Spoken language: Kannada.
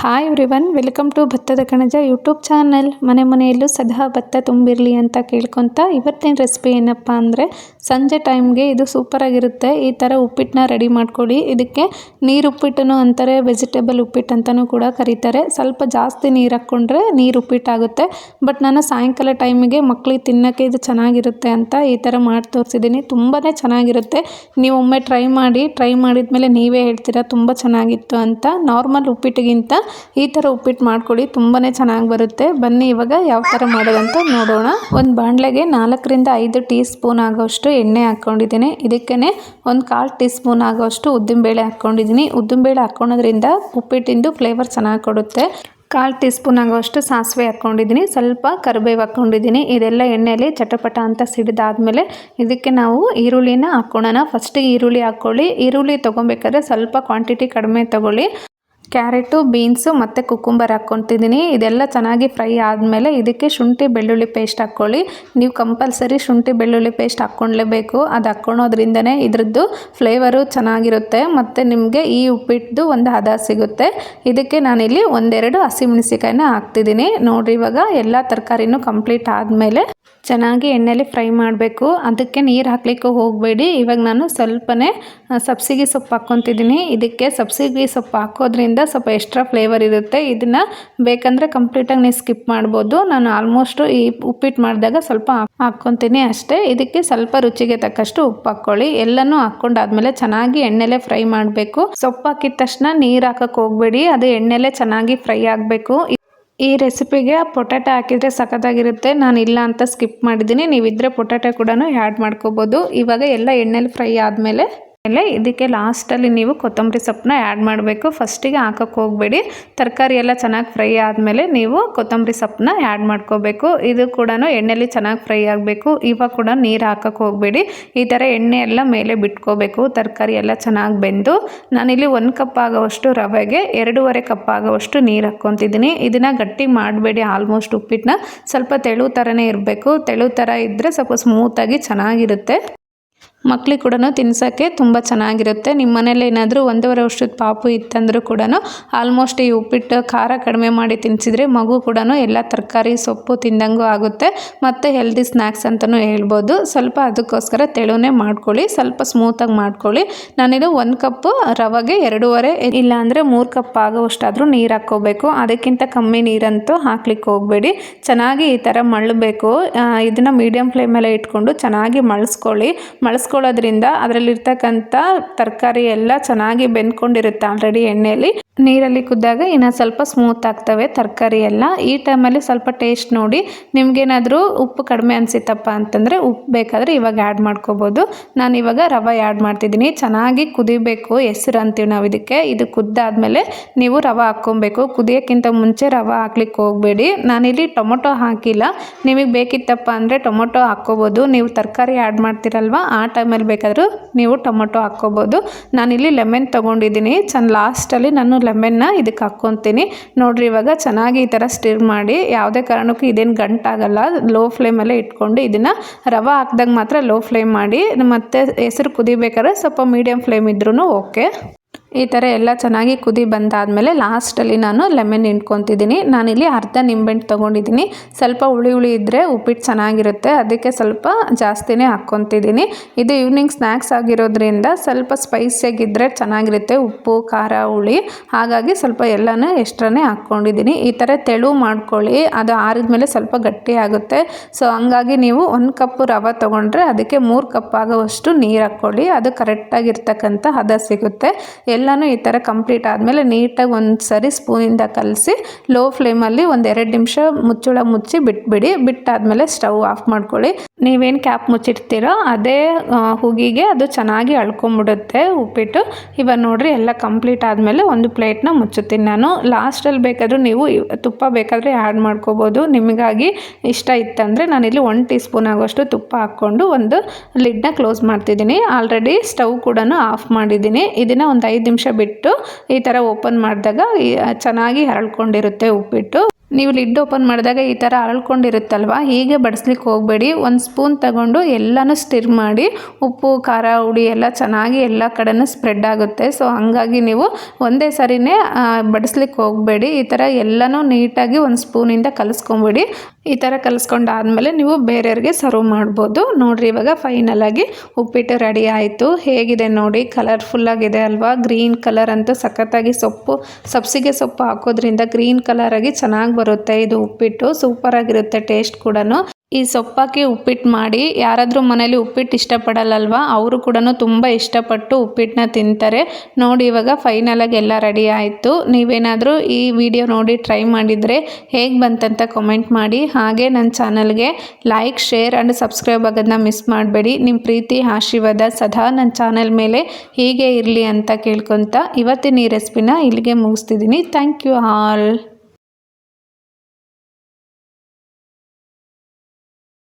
ಹಾಯ್ ಎವ್ರಿವನ್ ವೆಲ್ಕಮ್ ಟು ಭತ್ತದ ಕಣಜ ಯೂಟ್ಯೂಬ್ ಚಾನಲ್ ಮನೆ ಮನೆಯಲ್ಲೂ ಸದಾ ಭತ್ತ ತುಂಬಿರಲಿ ಅಂತ ಕೇಳ್ಕೊತ ಇವತ್ತಿನ ರೆಸಿಪಿ ಏನಪ್ಪ ಅಂದರೆ ಸಂಜೆ ಟೈಮ್ಗೆ ಇದು ಸೂಪರಾಗಿರುತ್ತೆ ಈ ಥರ ಉಪ್ಪಿಟ್ಟನ್ನ ರೆಡಿ ಮಾಡ್ಕೊಳ್ಳಿ ಇದಕ್ಕೆ ನೀರು ಉಪ್ಪಿಟ್ಟನು ಅಂತಾರೆ ವೆಜಿಟೇಬಲ್ ಉಪ್ಪಿಟ್ಟು ಅಂತಲೂ ಕೂಡ ಕರೀತಾರೆ. ಸ್ವಲ್ಪ ಜಾಸ್ತಿ ನೀರು ಹಾಕ್ಕೊಂಡ್ರೆ ನೀರು ಉಪ್ಪಿಟ್ಟಾಗುತ್ತೆ. ಬಟ್ ನಾನು ಸಾಯಂಕಾಲ ಟೈಮಿಗೆ ಮಕ್ಳಿಗೆ ತಿನ್ನೋಕ್ಕೆ ಇದು ಚೆನ್ನಾಗಿರುತ್ತೆ ಅಂತ ಈ ಥರ ಮಾಡಿ ತೋರಿಸಿದ್ದೀನಿ ತುಂಬಾ ಚೆನ್ನಾಗಿರುತ್ತೆ. ನೀವು ಒಮ್ಮೆ ಟ್ರೈ ಮಾಡಿ ಟ್ರೈ ಮಾಡಿದ ಮೇಲೆ ನೀವೇ ಹೇಳ್ತೀರಾ, ತುಂಬ ಚೆನ್ನಾಗಿತ್ತು ಅಂತ. ನಾರ್ಮಲ್ ಉಪ್ಪಿಟ್ಟಿಗಿಂತ ಈ ಥರ ಉಪ್ಪಿಟ್ಟು ಮಾಡ್ಕೊಳ್ಳಿ ತುಂಬಾ ಚೆನ್ನಾಗಿ ಬರುತ್ತೆ. ಬನ್ನಿ ಇವಾಗ ಯಾವ ಥರ ಮಾಡೋದಂತ ನೋಡೋಣ. ಒಂದು ಬಾಣಲೆಗೆ ನಾಲ್ಕರಿಂದ ಐದು ಟೀ ಸ್ಪೂನ್ ಆಗೋಷ್ಟು ಎಣ್ಣೆ ಹಾಕ್ಕೊಂಡಿದ್ದೀನಿ. ಇದಕ್ಕೇ ಒಂದು ಕಾಲು ಟೀ ಸ್ಪೂನ್ ಆಗೋಷ್ಟು ಉದ್ದಿನಬೇಳೆ ಹಾಕ್ಕೊಂಡಿದ್ದೀನಿ. ಉದ್ದಿನಬೇಳೆ ಹಾಕ್ಕೊಳೋದ್ರಿಂದ ಉಪ್ಪಿಟ್ಟಿಂದು ಫ್ಲೇವರ್ ಚೆನ್ನಾಗಿ ಕೊಡುತ್ತೆ. ಕಾಲು ಟೀ ಸ್ಪೂನ್ ಆಗೋಷ್ಟು ಸಾಸಿವೆ ಹಾಕ್ಕೊಂಡಿದ್ದೀನಿ. ಸ್ವಲ್ಪ ಕರಿಬೇವು ಹಾಕ್ಕೊಂಡಿದ್ದೀನಿ. ಇದೆಲ್ಲ ಎಣ್ಣೆಯಲ್ಲಿ ಚಟಪಟ ಅಂತ ಸಿಡಿದಾದಮೇಲೆ ಇದಕ್ಕೆ ನಾವು ಈರುಳ್ಳಿನ ಹಾಕ್ಕೊಳ್ಳೋಣ. ಫಸ್ಟಿಗೆ ಈರುಳ್ಳಿ ಹಾಕ್ಕೊಳ್ಳಿ. ಈರುಳ್ಳಿ ತೊಗೊಬೇಕಾದ್ರೆ ಸ್ವಲ್ಪ ಕ್ವಾಂಟಿಟಿ ಕಡಿಮೆ ತೊಗೊಳ್ಳಿ. ಕ್ಯಾರೆಟು, ಬೀನ್ಸು ಮತ್ತು ಕುಕುಂಬರ್ ಹಾಕ್ಕೊತಿದ್ದೀನಿ ಇದೆಲ್ಲ ಚೆನ್ನಾಗಿ ಫ್ರೈ ಆದಮೇಲೆ ಇದಕ್ಕೆ ಶುಂಠಿ, ಬೆಳ್ಳುಳ್ಳಿ ಪೇಸ್ಟ್ ಹಾಕ್ಕೊಳ್ಳಿ. ನೀವು ಕಂಪಲ್ಸರಿ ಶುಂಠಿ, ಬೆಳ್ಳುಳ್ಳಿ ಪೇಸ್ಟ್ ಹಾಕ್ಕೊಳ್ಲೇಬೇಕು ಅದು ಹಾಕ್ಕೊಳೋದ್ರಿಂದನೇ ಇದ್ರದ್ದು ಫ್ಲೇವರು ಚೆನ್ನಾಗಿರುತ್ತೆ. ಮತ್ತು ನಿಮಗೆ ಈ ಉಪ್ಪಿಟ್ಟು ಒಂದು ಹದ ಸಿಗುತ್ತೆ. ಇದಕ್ಕೆ ನಾನಿಲ್ಲಿ ಒಂದೆರಡು ಹಸಿಮೆಣಸಿಕಾಯಿನ ಹಾಕ್ತಿದ್ದೀನಿ. ನೋಡಿರಿ ಇವಾಗ ಎಲ್ಲ ತರಕಾರಿನೂ ಕಂಪ್ಲೀಟ್ ಆದಮೇಲೆ ಚೆನ್ನಾಗಿ ಎಣ್ಣೆಯಲ್ಲಿ ಫ್ರೈ ಮಾಡಬೇಕು. ಅದಕ್ಕೆ ನೀರು ಹಾಕ್ಲಿಕ್ಕೆ ಹೋಗಬೇಡಿ. ಇವಾಗ ನಾನು ಸ್ವಲ್ಪನೇ ಸಬ್ಸಿಗೆ ಸೊಪ್ಪು ಹಾಕ್ಕೊತಿದ್ದೀನಿ. ಇದಕ್ಕೆ ಸಬ್ಸಿಗೆ ಸೊಪ್ಪು ಹಾಕೋದ್ರಿಂದ ಸ್ವಲ್ಪ ಎಕ್ಸ್ಟ್ರಾ ಫ್ಲೇವರ್ ಇರುತ್ತೆ. ಇದನ್ನು ಬೇಕಂದರೆ ಕಂಪ್ಲೀಟಾಗಿ ನೀವು ಸ್ಕಿಪ್ ಮಾಡ್ಬೋದು. ನಾನು ಆಲ್ಮೋಸ್ಟು ಈ ಉಪ್ಪಿಟ್ಟು ಮಾಡಿದಾಗ ಸ್ವಲ್ಪ ಹಾಕ್ಕೊತೀನಿ ಅಷ್ಟೇ. ಇದಕ್ಕೆ ಸ್ವಲ್ಪ ರುಚಿಗೆ ತಕ್ಕಷ್ಟು ಉಪ್ಪು ಹಾಕ್ಕೊಳ್ಳಿ. ಎಲ್ಲನೂ ಹಾಕ್ಕೊಂಡಾದ್ಮೇಲೆ ಚೆನ್ನಾಗಿ ಎಣ್ಣೆಲೆ ಫ್ರೈ ಮಾಡಬೇಕು. ಸೊಪ್ಪು ಹಾಕಿದ ತಕ್ಷಣ ನೀರು ಹಾಕಕ್ಕೆ ಹೋಗಬೇಡಿ. ಅದು ಎಣ್ಣೆಲೆ ಚೆನ್ನಾಗಿ ಫ್ರೈ ಆಗಬೇಕು. ಈ ರೆಸಿಪಿಗೆ ಪೊಟ್ಯಾಟೊ ಹಾಕಿದರೆ ಸಖತ್ತಾಗಿರುತ್ತೆ. ನಾನು ಇಲ್ಲ ಅಂತ ಸ್ಕಿಪ್ ಮಾಡಿದ್ದೀನಿ. ನೀವಿದ್ದರೆ ಪೊಟ್ಯಾಟೊ ಕೂಡ ಆ್ಯಡ್ ಮಾಡ್ಕೋಬೋದು. ಇವಾಗ ಎಲ್ಲ ಎಣ್ಣೆಲಿ ಫ್ರೈ ಆದಮೇಲೆ ಆಮೇಲೆ ಇದಕ್ಕೆ ಲಾಸ್ಟಲ್ಲಿ ನೀವು ಕೊತ್ತಂಬರಿ ಸೊಪ್ಪನ್ನ ಆ್ಯಡ್ ಮಾಡಬೇಕು. ಫಸ್ಟಿಗೆ ಹಾಕೋಕ್ಕೆ ಹೋಗಬೇಡಿ. ತರಕಾರಿ ಎಲ್ಲ ಚೆನ್ನಾಗಿ ಫ್ರೈ ಆದಮೇಲೆ ನೀವು ಕೊತ್ತಂಬರಿ ಸೊಪ್ಪನ್ನ ಆ್ಯಡ್ ಮಾಡ್ಕೋಬೇಕು. ಇದು ಕೂಡ ಎಣ್ಣೆಲಿ ಚೆನ್ನಾಗಿ ಫ್ರೈ ಆಗಬೇಕು. ಇವಾಗ ಕೂಡ ನೀರು ಹಾಕೋಕ್ಕೆ ಹೋಗಬೇಡಿ. ಈ ಥರ ಎಣ್ಣೆ ಎಲ್ಲ ಮೇಲೆ ಬಿಟ್ಕೋಬೇಕು. ತರಕಾರಿ ಎಲ್ಲ ಚೆನ್ನಾಗಿ ಬೆಂದು ನಾನಿಲ್ಲಿ ಒಂದು ಕಪ್ ಆಗೋವಷ್ಟು ರವೆಗೆ ಎರಡೂವರೆ ಕಪ್ ಆಗೋವಷ್ಟು ನೀರು ಹಾಕ್ಕೊತಿದ್ದೀನಿ. ಇದನ್ನು ಗಟ್ಟಿ ಮಾಡಬೇಡಿ ಆಲ್ಮೋಸ್ಟ್ ಉಪ್ಪಿಟ್ಟನ್ನ ಸ್ವಲ್ಪ ತೆಳು ಥರನೇ ಇರಬೇಕು. ತೆಳು ಥರ ಇದ್ದರೆ ಸ್ವಲ್ಪ ಸ್ಮೂತಾಗಿ ಚೆನ್ನಾಗಿರುತ್ತೆ. ಮಕ್ಳಿಗೆ ಕೂಡ ತಿನ್ಸೋಕ್ಕೆ ತುಂಬ ಚೆನ್ನಾಗಿರುತ್ತೆ. ನಿಮ್ಮ ಮನೇಲಿ ಏನಾದರೂ ಒಂದೂವರೆ ವರ್ಷದ ಪಾಪು ಇತ್ತಂದರೂ ಕೂಡ ಆಲ್ಮೋಸ್ಟ್ ಈ ಉಪ್ಪಿಟ್ಟು ಖಾರ ಕಡಿಮೆ ಮಾಡಿ ತಿನ್ಸಿದ್ರೆ ಮಗು ಕೂಡ ಎಲ್ಲ ತರಕಾರಿ, ಸೊಪ್ಪು ತಿಂದಂಗೂ ಆಗುತ್ತೆ. ಮತ್ತು ಹೆಲ್ದಿ ಸ್ನ್ಯಾಕ್ಸ್ ಅಂತಲೂ ಹೇಳ್ಬೋದು. ಸ್ವಲ್ಪ ಅದಕ್ಕೋಸ್ಕರ ತೆಳುವೇ ಮಾಡ್ಕೊಳ್ಳಿ. ಸ್ವಲ್ಪ ಸ್ಮೂತಾಗಿ ಮಾಡ್ಕೊಳ್ಳಿ. ನಾನಿದು ಒಂದು ಕಪ್ಪು, ರವೆಗೆ ಎರಡೂವರೆ, ಇಲ್ಲಾಂದರೆ ಮೂರು ಕಪ್ ಆಗೋವಷ್ಟಾದರೂ ನೀರು ಹಾಕ್ಕೋಬೇಕು. ಅದಕ್ಕಿಂತ ಕಮ್ಮಿ ನೀರಂತೂ ಹಾಕ್ಲಿಕ್ಕೆ ಹೋಗಬೇಡಿ. ಚೆನ್ನಾಗಿ ಈ ಥರ ಮಳ್ಳಬೇಕು ಇದನ್ನು ಮೀಡಿಯಮ್ ಫ್ಲೇಮಲ್ಲೇ ಇಟ್ಕೊಂಡು ಚೆನ್ನಾಗಿ ಮಳಿಸ್ಕೊಳ್ಳಿ. ಮಳಿಸ್ಕೊಂಡು ಹಾಕ್ಕೊಳ್ಳೋದ್ರಿಂದ ಅದರಲ್ಲಿರ್ತಕ್ಕಂಥ ತರಕಾರಿ ಎಲ್ಲ ಚೆನ್ನಾಗಿ ಬೆಂದ್ಕೊಂಡಿರುತ್ತೆ ಆಲ್ರೆಡಿ ಎಣ್ಣೆಯಲ್ಲಿ. ನೀರಲ್ಲಿ ಕುದ್ದಾಗ ಇನ್ನು ಸ್ವಲ್ಪ ಸ್ಮೂತ್ ಆಗ್ತವೆ ತರಕಾರಿ ಎಲ್ಲ. ಈ ಟೈಮಲ್ಲಿ ಸ್ವಲ್ಪ ಟೇಸ್ಟ್ ನೋಡಿ. ನಿಮಗೇನಾದರೂ ಉಪ್ಪು ಕಡಿಮೆ ಅನಿಸಿತ್ತಪ್ಪ ಅಂತಂದರೆ ಉಪ್ಪು ಬೇಕಾದರೆ ಇವಾಗ ಆ್ಯಡ್ ಮಾಡ್ಕೋಬೋದು. ನಾನು ಇವಾಗ ರವೆ ಆ್ಯಡ್ ಮಾಡ್ತಿದ್ದೀನಿ. ಚೆನ್ನಾಗಿ ಕುದಿಬೇಕು ಹೆಸರು ಅಂತೀವಿ ನಾವು ಇದಕ್ಕೆ. ಇದು ಕುದ್ದಾದಮೇಲೆ ನೀವು ರವೆ ಹಾಕ್ಕೊಬೇಕು. ಕುದಿಯೋಕ್ಕಿಂತ ಮುಂಚೆ ರವೆ ಹಾಕ್ಲಿಕ್ಕೆ ಹೋಗಬೇಡಿ. ನಾನಿಲ್ಲಿ ಟೊಮೊಟೊ ಹಾಕಿಲ್ಲ. ನಿಮಗೆ ಬೇಕಿತ್ತಪ್ಪ ಅಂದರೆ ಟೊಮೊಟೊ ಹಾಕ್ಕೋಬೋದು. ನೀವು ತರಕಾರಿ ಆ್ಯಡ್ ಮಾಡ್ತೀರಲ್ವ? ಆ ಟೈಮಲ್ಲಿ ಬೇಕಾದರೂ ನೀವು ಟೊಮೊಟೊ ಹಾಕ್ಕೋಬೋದು. ನಾನಿಲ್ಲಿ ಲೆಮನ್ ತೊಗೊಂಡಿದ್ದೀನಿ. ಚೆನ್ನ ಲಾಸ್ಟಲ್ಲಿ ನಾನು ಲೆಮನ್ನ ಇದಕ್ಕೆ ಹಾಕ್ಕೊತೀನಿ ನೋಡಿರಿ, ಇವಾಗ ಚೆನ್ನಾಗಿ ಈ ಥರ ಸ್ಟಿರ್ ಮಾಡಿ ಯಾವುದೇ ಕಾರಣಕ್ಕೂ ಇದೇನು ಗಂಟಾಗಲ್ಲ ಲೋ ಫ್ಲೇಮಲ್ಲೇ ಇಟ್ಕೊಂಡು ಇದನ್ನು ರವೆ ಹಾಕ್ದಾಗ ಮಾತ್ರ ಲೋ ಫ್ಲೇಮ್ ಮಾಡಿ, ಮತ್ತು ಹೆಸರು ಕುದಿಬೇಕಾದ್ರೆ ಸ್ವಲ್ಪ ಮೀಡಿಯಮ್ ಫ್ಲೇಮ್ ಇದ್ರೂ ಓಕೆ ಈ ಥರ ಎಲ್ಲ ಚೆನ್ನಾಗಿ ಕುದಿ ಬಂದಾದಮೇಲೆ ಲಾಸ್ಟಲ್ಲಿ ನಾನು ಲೆಮನ್ ಹಿಂಡ್ಕೊತಿದ್ದೀನಿ. ನಾನಿಲ್ಲಿ ಅರ್ಧ ನಿಂಬೆಹಣ್ಣು ತೊಗೊಂಡಿದ್ದೀನಿ. ಸ್ವಲ್ಪ ಹುಳಿ ಹುಳಿ ಇದ್ದರೆ ಉಪ್ಪಿಟ್ಟು ಚೆನ್ನಾಗಿರುತ್ತೆ. ಅದಕ್ಕೆ ಸ್ವಲ್ಪ ಜಾಸ್ತಿನೇ ಹಾಕ್ಕೊತಿದ್ದೀನಿ. ಇದು ಈವ್ನಿಂಗ್ ಸ್ನ್ಯಾಕ್ಸ್ ಆಗಿರೋದ್ರಿಂದ ಸ್ವಲ್ಪ ಸ್ಪೈಸಿಯಾಗಿದ್ದರೆ ಚೆನ್ನಾಗಿರುತ್ತೆ ಉಪ್ಪು, ಖಾರ, ಹುಳಿ. ಹಾಗಾಗಿ ಸ್ವಲ್ಪ ಎಲ್ಲನೂ ಎಕ್ಸ್ಟ್ರಾನೇ ಹಾಕ್ಕೊಂಡಿದ್ದೀನಿ. ಈ ಥರ ತೆಳು ಮಾಡ್ಕೊಳ್ಳಿ. ಅದು ಆರಿದ್ಮೇಲೆ ಸ್ವಲ್ಪ ಗಟ್ಟಿ ಆಗುತ್ತೆ. ಸೊ ಹಂಗಾಗಿ ನೀವು ಒಂದು ಕಪ್ಪು ರವೆ ತೊಗೊಂಡ್ರೆ ಅದಕ್ಕೆ ಮೂರು ಕಪ್ ಆಗೋವಷ್ಟು ನೀರು ಹಾಕ್ಕೊಳ್ಳಿ. ಅದು ಕರೆಕ್ಟಾಗಿರ್ತಕ್ಕಂಥ ಹದ ಸಿಗುತ್ತೆ. ಎಲ್ಲನೂ ಈ ಥರ ಕಂಪ್ಲೀಟ್ ಆದಮೇಲೆ ನೀಟಾಗಿ ಒಂದು ಸರಿ ಸ್ಪೂನಿಂದ ಕಲಸಿ ಲೋ ಫ್ಲೇಮಲ್ಲಿ ಒಂದು ಎರಡು ನಿಮಿಷ ಮುಚ್ಚಳ ಮುಚ್ಚಿ ಬಿಟ್ಬಿಡಿ. ಬಿಟ್ಟಾದಮೇಲೆ ಸ್ಟವ್ ಆಫ್ ಮಾಡ್ಕೊಳ್ಳಿ. ನೀವೇನು ಕ್ಯಾಪ್ ಮುಚ್ಚಿಡ್ತೀರೋ ಅದೇ ಹುಗಿಗೆ ಅದು ಚೆನ್ನಾಗಿ ಅಳ್ಕೊಂಬಿಡುತ್ತೆ ಉಪ್ಪಿಟ್ಟು. ಇವಾಗ ನೋಡಿರಿ ಎಲ್ಲ ಕಂಪ್ಲೀಟ್ ಆದಮೇಲೆ ಒಂದು ಪ್ಲೇಟ್ನ ಮುಚ್ಚುತ್ತೀನಿ ನಾನು. ಲಾಸ್ಟಲ್ಲಿ ಬೇಕಾದರೂ ನೀವು ತುಪ್ಪ ಬೇಕಾದರೆ ಆ್ಯಡ್ ಮಾಡ್ಕೋಬೋದು. ನಿಮಗಾಗಿ ಇಷ್ಟ ಇತ್ತಂದರೆ ನಾನಿಲ್ಲಿ ಒನ್ ಟೀ ಸ್ಪೂನ್ ಆಗೋಷ್ಟು ತುಪ್ಪ ಹಾಕ್ಕೊಂಡು ಒಂದು ಲಿಡ್ನ ಕ್ಲೋಸ್ ಮಾಡ್ತಿದ್ದೀನಿ. ಆಲ್ರೆಡಿ ಸ್ಟವ್ ಕೂಡ ಆಫ್ ಮಾಡಿದ್ದೀನಿ. ಇದನ್ನು ಒಂದು ನಿಮಿಷ ಬಿಟ್ಟು ಈ ಥರ ಓಪನ್ ಮಾಡಿದಾಗ ಚೆನ್ನಾಗಿ ಹರಳ್ಕೊಂಡಿರುತ್ತೆ ಉಪ್ಪಿಟ್ಟು. ನೀವು ಲಿಡ್ ಓಪನ್ ಮಾಡಿದಾಗ ಈ ಥರ ಅರಳ್ಕೊಂಡಿರುತ್ತಲ್ವ? ಹೀಗೆ ಬಡಿಸ್ಲಿಕ್ಕೆ ಹೋಗಬೇಡಿ. ಒಂದು ಸ್ಪೂನ್ ತಗೊಂಡು ಎಲ್ಲನೂ ಸ್ಟಿರ್ ಮಾಡಿ ಉಪ್ಪು, ಖಾರ ಉಡಿ ಎಲ್ಲ ಚೆನ್ನಾಗಿ ಎಲ್ಲ ಕಡೆನೂ ಸ್ಪ್ರೆಡ್ ಆಗುತ್ತೆ. ಸೊ, ಹಂಗಾಗಿ ನೀವು ಒಂದೇ ಸರಿನೇ ಬಡಿಸ್ಲಿಕ್ಕೆ ಹೋಗಬೇಡಿ. ಈ ಥರ ಎಲ್ಲನೂ ನೀಟಾಗಿ ಒಂದು ಸ್ಪೂನಿಂದ ಕಲಿಸ್ಕೊಂಬಿಡಿ. ಈ ಥರ ಕಲಿಸ್ಕೊಂಡಾದ್ಮೇಲೆ ನೀವು ಬೇರೆಯವ್ರಿಗೆ ಸರ್ವ್ ಮಾಡ್ಬೋದು. ನೋಡಿರಿ, ಇವಾಗ ಫೈನಲಾಗಿ ಉಪ್ಪಿಟ್ಟು ರೆಡಿ ಆಯಿತು. ಹೇಗಿದೆ ನೋಡಿ ಕಲರ್ಫುಲ್ಲಾಗಿದೆ ಅಲ್ವಾ? ಗ್ರೀನ್ ಕಲರ್ ಅಂತೂ ಸಖತ್ತಾಗಿ ಸೊಪ್ಪು, ಸಬ್ಸಿಗೆ ಸೊಪ್ಪು ಹಾಕೋದ್ರಿಂದ ಗ್ರೀನ್ ಕಲರಾಗಿ ಚೆನ್ನಾಗಿ ಬರುತ್ತೆ, ಇದು ಉಪ್ಪಿಟ್ಟು. ಸೂಪರ್ ಆಗಿರುತ್ತೆ ಟೇಸ್ಟ್ ಕೂಡ ಈ ಸೊಪ್ಪಾಕಿ ಉಪ್ಪಿಟ್ಟು ಮಾಡಿ, ಯಾರಾದರೂ ಮನೇಲಿ ಉಪ್ಪಿಟ್ಟು ಇಷ್ಟಪಡಲ್ಲಲ್ವಾ, ಅವರು ಕೂಡ ತುಂಬ ಇಷ್ಟಪಟ್ಟು ಉಪ್ಪಿಟ್ಟನ್ನ ತಿಂತಾರೆ. ನೋಡಿ, ಇವಾಗ ಫೈನಲಾಗಿ ಎಲ್ಲ ರೆಡಿ ಆಯಿತು. ನೀವೇನಾದರೂ ಈ ವಿಡಿಯೋ ನೋಡಿ ಟ್ರೈ ಮಾಡಿದರೆ ಹೇಗೆ ಬಂತಂತ ಕಮೆಂಟ್ ಮಾಡಿ. ಹಾಗೆ ನನ್ನ ಚಾನಲ್ಗೆ ಲೈಕ್ ಶೇರ್ ಆ್ಯಂಡ್ ಸಬ್ಸ್ಕ್ರೈಬ್ ಆಗೋದನ್ನ ಮಿಸ್ ಮಾಡಬೇಡಿ. ನಿಮ್ಮ ಪ್ರೀತಿ, ಆಶೀರ್ವಾದ ಸದಾ ನನ್ನ ಚಾನಲ್ ಮೇಲೆ ಹೀಗೆ ಇರಲಿ ಅಂತ ಕೇಳ್ಕೊತ ಇವತ್ತಿನ ಈ ರೆಸಿಪಿನ ಇಲ್ಲಿಗೆ ಮುಗಿಸ್ತಿದ್ದೀನಿ. Thank you all